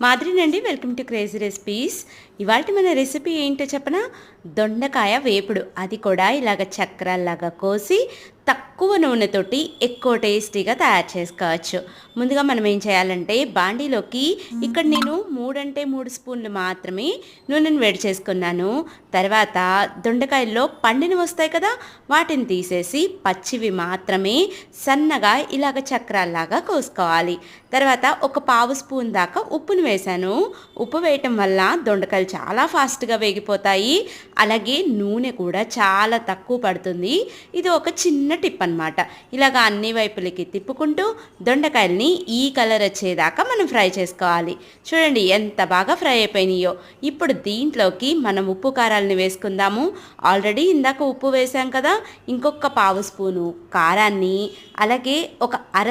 మాదిరినండి welcome to crazy recipes ఇవాళ మన recipe ఏంటో చెప్పనా? దొండకాయ వేపుడు. అది కూడా ఇలాగ చక్రాల్లాగా కోసి తక్కువ నూనెతోటి ఎక్కువ టేస్టీగా తయారు చేసుకోవచ్చు. ముందుగా మనం ఏం చేయాలంటే బాండీలోకి ఇక్కడ నేను మూడంటే మూడు స్పూన్లు మాత్రమే నూనెను వేడి చేసుకున్నాను. తర్వాత దొండకాయల్లో పండిన వస్తాయి కదా వాటిని తీసేసి పచ్చివి మాత్రమే సన్నగా ఇలాగ చక్రాల్లాగా కోసుకోవాలి. తర్వాత ఒక పావు స్పూన్ దాకా ఉప్పును వేశాను. ఉప్పు వేయటం వల్ల దొండకాయలు చాలా ఫాస్ట్గా వేగిపోతాయి. అలాగే నూనె కూడా చాలా తక్కువ పడుతుంది. ఇది ఒక చిన్న టిప్ అనమాట ఇలాగ అన్ని వైపులకి తిప్పుకుంటూ దొండకాయల్ని ఈ కలర్ వచ్చేదాకా మనం ఫ్రై చేసుకోవాలి. చూడండి ఎంత బాగా ఫ్రై అయిపోయినాయో. ఇప్పుడు దీంట్లోకి మనం ఉప్పు కారాలని వేసుకుందాము. ఆల్రెడీ ఇందాక ఉప్పు వేసాం కదా. ఇంకొక పావు స్పూను కారాన్ని అలాగే ఒక అర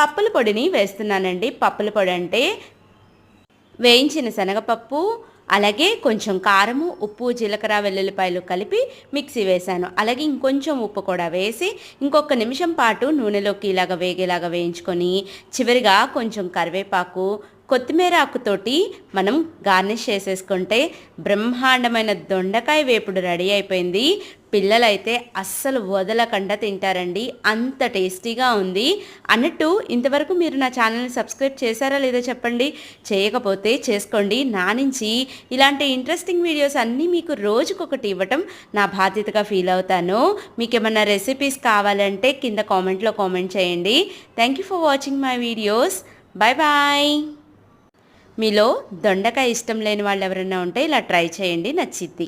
పప్పుల పొడిని వేస్తున్నానండి. పప్పుల పొడి అంటే వేయించిన శనగపప్పు అలాగే కొంచెం కారము ఉప్పు జీలకర్ర వెల్లుల్లిపాయలు కలిపి మిక్సీ వేశాను. అలాగే ఇంకొంచెం ఉప్పు కూడా వేసి ఇంకొక నిమిషం పాటు నూనెలోకి ఇలాగ వేగేలాగా వేయించుకొని చివరిగా కొంచెం కరివేపాకు కొత్తిమీర ఆకుతోటి మనం గార్నిష్ చేసేసుకుంటే బ్రహ్మాండమైన దొండకాయ వేపుడు రెడీ అయిపోయింది. పిల్లలైతే అస్సలు వదలకుండా తింటారండి. అంత టేస్టీగా ఉంది. అన్నట్టు ఇంతవరకు మీరు నా ఛానల్ని సబ్స్క్రైబ్ చేశారా లేదో చెప్పండి. చేయకపోతే చేసుకోండి. నా నుంచి ఇలాంటి ఇంట్రెస్టింగ్ వీడియోస్ అన్నీ మీకు రోజుకొకటి ఇవ్వటం నా బాధ్యతగా ఫీల్ అవుతాను. మీకు ఏమైనా రెసిపీస్ కావాలంటే కింద కామెంట్లో కామెంట్ చేయండి. Thank you for watching my videos. Bye bye. మీలో దొండకాయ ఇష్టం లేని వాళ్ళు ఎవరైనా ఉంటే ఇలా ట్రై చేయండి నచ్చిద్ది.